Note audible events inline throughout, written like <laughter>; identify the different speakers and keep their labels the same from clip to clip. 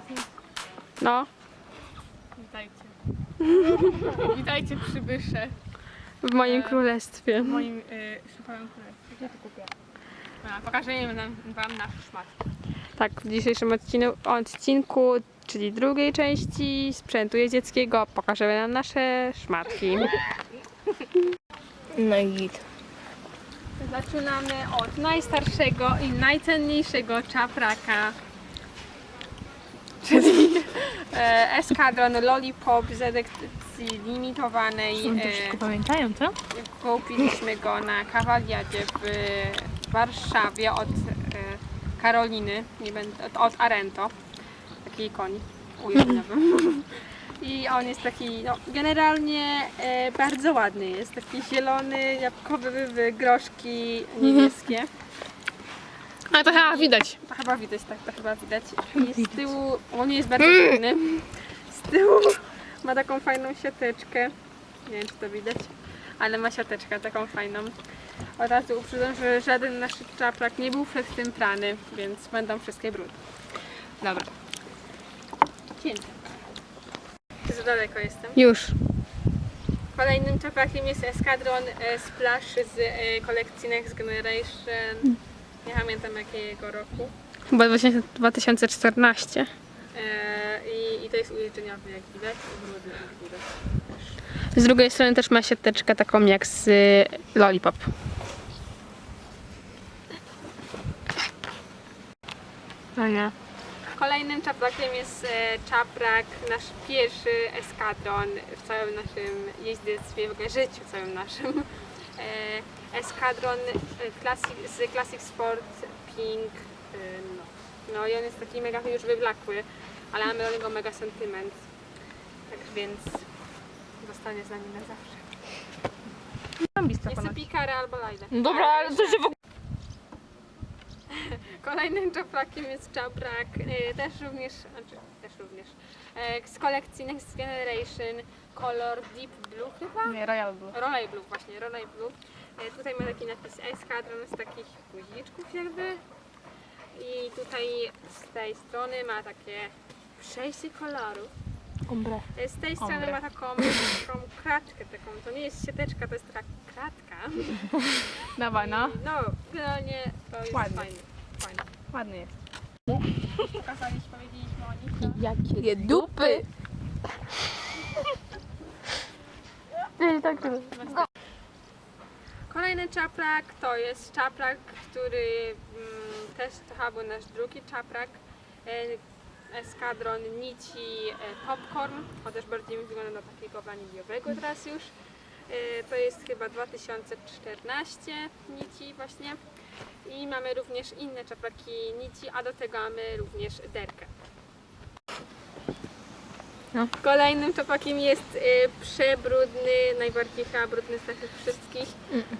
Speaker 1: Właśnie.
Speaker 2: No,
Speaker 1: Witajcie. <laughs> Witajcie przybysze
Speaker 2: w moim
Speaker 1: E,
Speaker 2: królestwie.
Speaker 1: w moim y, szukałem królestwie. Gdzie to kupię? A, pokażemy nam, wam nasz szmat.
Speaker 2: Tak, w dzisiejszym odcinu, odcinku, czyli drugiej części sprzętu jeździeckiego, pokażemy nam nasze szmatki. <laughs>
Speaker 3: No i git.
Speaker 2: Zaczynamy od najstarszego i najcenniejszego czapraka, Eskadron Lollipop z edycji limitowanej.
Speaker 3: Oni to
Speaker 2: E,
Speaker 3: wszystko pamiętają, co?
Speaker 2: Kupiliśmy go na kawaliadzie w Warszawie od e, Karoliny, nie będę, od, od Arento, taki koń ujeżdżowy. I on jest taki, no, generalnie e, bardzo ładny jest, taki zielony, jabłkowy, groszki niebieskie.
Speaker 1: Ale to chyba widać.
Speaker 2: To chyba widać, tak, to chyba widać. I z tyłu, on nie jest bardzo fajny. Z tyłu ma taką fajną siateczkę. Nie wiem, czy to widać, ale ma siateczkę taką fajną. Od razu uprzedzam, że żaden nasz czaprak nie był przed tym prany, więc będą wszystkie brudne.
Speaker 1: Dobra.
Speaker 2: Cięte. Za daleko jestem.
Speaker 3: Już.
Speaker 2: Kolejnym czaprakiem jest Eskadron e, Splash z e, kolekcji Next Generation. Nie pamiętam jakiego roku.
Speaker 3: Chyba 2014.
Speaker 2: E, i, I to jest ujeżdżeniowy, jak widać. Brudny, jak widać.
Speaker 3: Z drugiej strony też ma siateczkę taką jak z y, Lollipop. No nie.
Speaker 2: Kolejnym czaprakiem jest e, czaprak, nasz pierwszy eskadron w całym naszym jeździectwie, w ogóle życiu całym naszym. E, eskadron e, classic, z Classic Sport Pink. E, no. no i on jest taki mega już wyblakły, ale mamy do niego mega sentyment. Tak więc zostanie z nami na zawsze. Jest to Pikara albo Lajda.
Speaker 3: Dobra, ale to się w ogóle...
Speaker 2: Kolejnym czaprakiem jest czaprak, e, też również, znaczy też również, e, z kolekcji Next Generation, kolor Deep Blue chyba?
Speaker 3: Nie, Royal Blue.
Speaker 2: Rolej Blue właśnie, Rolej Blue. E, tutaj ma taki napis Eskadron z takich guziczków jakby. I tutaj z tej strony ma takie przejście kolorów.
Speaker 3: Ombre.
Speaker 2: Z tej strony
Speaker 3: Ombre.
Speaker 2: ma taką, <coughs> taką kratkę, taką, to nie jest siateczka, to jest taka kratka. <laughs>
Speaker 3: Dawaj, no.
Speaker 2: No, generalnie to jest
Speaker 3: Ładnie.
Speaker 2: fajne. Fajne.
Speaker 3: Ładny jest.
Speaker 2: Pokazaliśmy, powiedzieliśmy o nich.
Speaker 3: Jakie dupy!
Speaker 2: Kolejny czaprak to jest czaprak, który mm, też to był nasz drugi czaprak. E, Eskadron nici e, popcorn, chociaż bardziej mi wygląda na takiego waniliowego teraz już. E, to jest chyba 2014 nici właśnie. I mamy również inne czapraki nici, a do tego mamy również derkę.
Speaker 3: No.
Speaker 2: Kolejnym czapakiem jest y, przebrudny, najbardziej chyba brudny z tych wszystkich.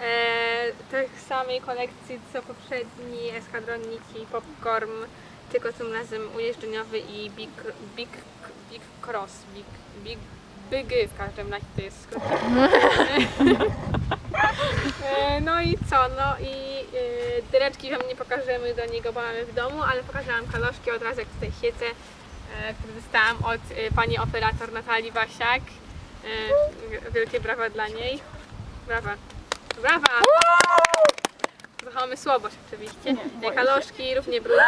Speaker 2: E, tych samej kolekcji co poprzedni Eskadron Nici Popcorn, tylko tym razem ujeżdżeniowy i Big, big, big Cross, Big, big, Big w każdym razie to jest skrót. <laughs> E, no i co, no i dyreczki wam nie pokażemy do niego, bo mamy w domu, ale pokażę wam kaloszki od razu jak tutaj siedzę, e, które dostałam od y, pani operator Natalii Wasiak. E, wielkie brawa dla niej. Brawa. Brawa! Zachowamy słabość oczywiście. Te kaloszki równie brudne.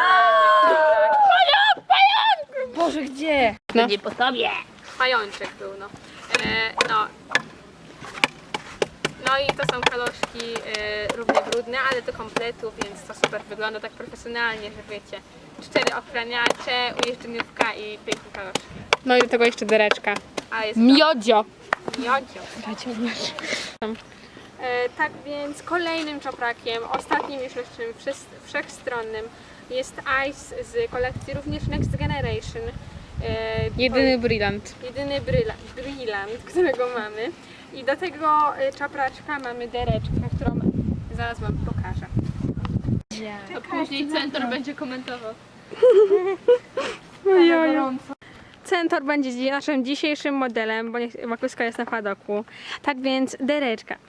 Speaker 3: Boże, gdzie?
Speaker 2: No.
Speaker 3: Będzie po tobie.
Speaker 2: Pajączek był, no. E, no. No i to są kaloszki e, równie brudne, ale do kompletu, więc to super wygląda tak profesjonalnie, że wiecie. Cztery ochraniacze, ujeżdżeniówka i piękne kaloszki.
Speaker 3: No i do tego jeszcze dereczka.
Speaker 2: A jest
Speaker 3: Miodzio.
Speaker 2: miodzio. E, tak więc kolejnym czoprakiem, ostatnim już naszym wszes- wszechstronnym jest Ice z kolekcji również Next Generation. E,
Speaker 3: Jedyny brylant.
Speaker 2: jedyny bryla- brylant, którego mamy. I do tego y, czapraczka mamy dereczkę, którą zaraz Wam pokażę.
Speaker 1: A później centrum będzie komentował. <laughs>
Speaker 2: Centor będzie dzi- naszym dzisiejszym modelem, bo Wakuska jest na padoku. Tak więc dereczka. <laughs>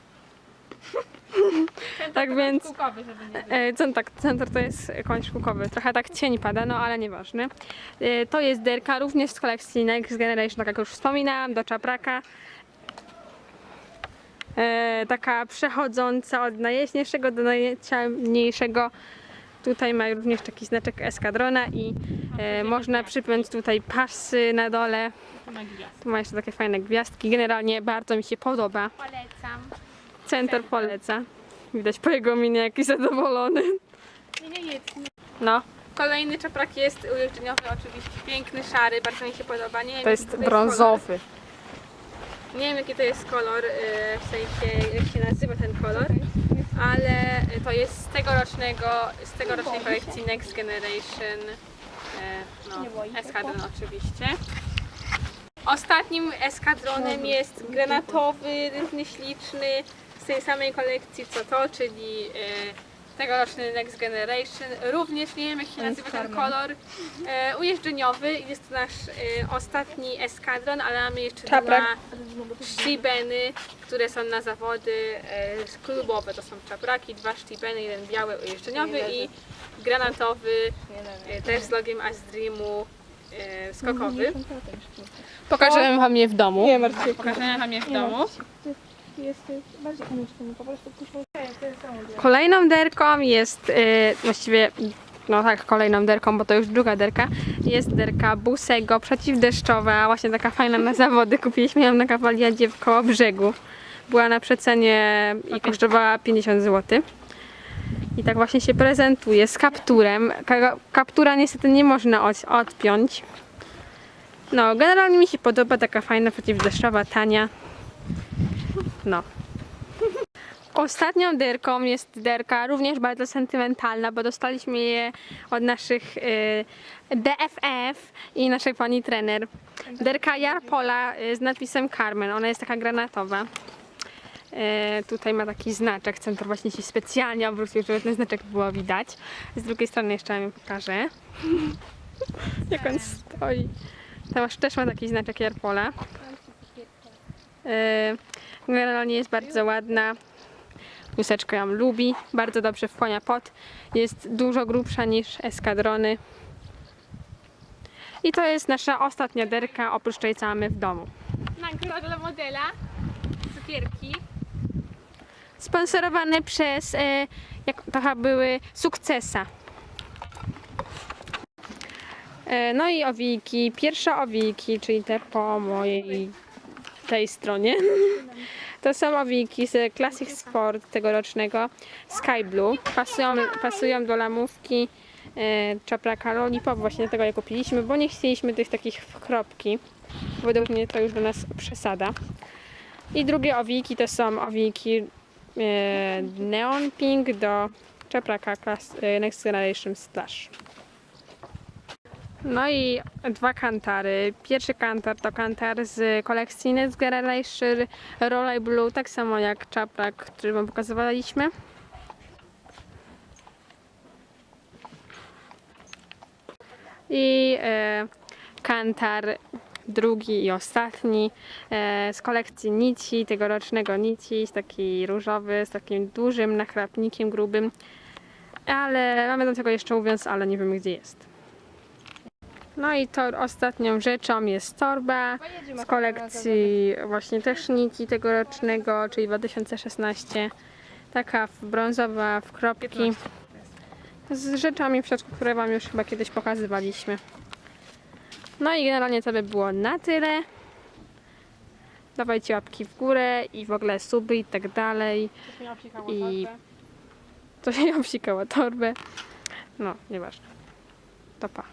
Speaker 2: Tak więc
Speaker 1: było.
Speaker 2: E, tak, center to jest koń szkółkowy. Trochę tak cień pada, no ale nieważne. E, To jest derka również z kolekcji Next Generation, tak jak już wspominałam, do czapraka. E, Taka przechodząca od najjaśniejszego do najciemniejszego. Tutaj ma również taki znaczek eskadrona i e, można przypiąć tutaj pasy na dole.
Speaker 1: Tu ma
Speaker 2: jeszcze takie fajne gwiazdki. Generalnie bardzo mi się podoba.
Speaker 3: Polecam.
Speaker 2: Center poleca. Widać po jego minie jakiś zadowolony.
Speaker 3: Nie, nie, nie.
Speaker 2: No,
Speaker 3: Kolejny czaprak jest ujeżdżeniowy, oczywiście piękny, szary, bardzo mi się podoba. Nie
Speaker 2: to jest
Speaker 3: kolor.
Speaker 2: brązowy.
Speaker 3: Nie wiem jaki to jest kolor, y, w sensie jak się nazywa ten kolor, ale to jest z tegorocznego, z tegorocznej kolekcji Next Generation, y, no, eskadron oczywiście. Ostatnim eskadronem jest granatowy, równie śliczny, z tej samej kolekcji co to, czyli y, tegoroczny Next Generation. Również nie wiem jak się nazywa ten kolor. E, ujeżdżeniowy, jest to nasz e, ostatni eskadron, ale mamy jeszcze
Speaker 2: Czaprak.
Speaker 3: dwa sztibeny, które są na zawody e, klubowe. To są czapraki, dwa sztibeny, jeden biały ujeżdżeniowy i granatowy, e, też z logiem Asdreamu e, skokowy.
Speaker 2: Pokażemy wam je w domu.
Speaker 1: Nie, Marcie. Pokażemy wam je w domu.
Speaker 2: Kolejną derką jest y, właściwie, no tak, kolejną derką, bo to już druga derka, jest derka Busego przeciwdeszczowa, właśnie taka fajna na zawody. Kupiliśmy ją na kawaliadzie w koło brzegu. Była na przecenie i kosztowała 50 zł. I tak właśnie się prezentuje z kapturem. Ka- kaptura niestety nie można od- odpiąć. No, generalnie mi się podoba, taka fajna przeciwdeszczowa, tania. No. <laughs> Ostatnią derką jest derka również bardzo sentymentalna, bo dostaliśmy je od naszych y, DFF i naszej pani trener. Derka Jarpola y, z napisem Carmen. Ona jest taka granatowa. Y, tutaj ma taki znaczek, center właśnie się specjalnie obrócił, żeby ten znaczek było widać. Z drugiej strony jeszcze wam ją pokażę. <laughs> Jak on stoi. Tam też ma taki znaczek Jarpola. Y, Generalnie jest bardzo ładna. Łuseczka ją lubi, bardzo dobrze wchłania pot. Jest dużo grubsza niż eskadrony. I to jest nasza ostatnia derka, oprócz tej co mamy w domu.
Speaker 3: Nagroda dla modela, cukierki.
Speaker 2: Sponsorowane przez, e, jak to chyba były, Sukcesa. E, no i owiki, pierwsze owiki, czyli te po mojej tej stronie. <laughs> To są owiki z Classic Sport tegorocznego Sky Blue. Pasują, pasują do lamówki e, czapraka Lollipop, właśnie dlatego je kupiliśmy, bo nie chcieliśmy tych takich w kropki. Według mnie to już do nas przesada. I drugie owiki to są owiki e, Neon Pink do czapraka Class, e, Next Generation Slash. No i dwa kantary. Pierwszy kantar to kantar z kolekcji Generation Rolly Blue, tak samo jak czaprak, który wam pokazywaliśmy. I e, kantar drugi i ostatni e, z kolekcji nici, tegorocznego nici, jest taki różowy, z takim dużym nachrapnikiem grubym. Ale mamy do tego jeszcze mówiąc, ale nie wiemy gdzie jest. No i to ostatnią rzeczą jest torba z kolekcji właśnie też nici tegorocznego, czyli 2016. Taka w- brązowa w kropki. Z rzeczami w środku, które Wam już chyba kiedyś pokazywaliśmy. No i generalnie to by było na tyle. Dawajcie łapki w górę i w ogóle suby i tak dalej. I-. To się obsikało torbę. No, nieważne. To pa.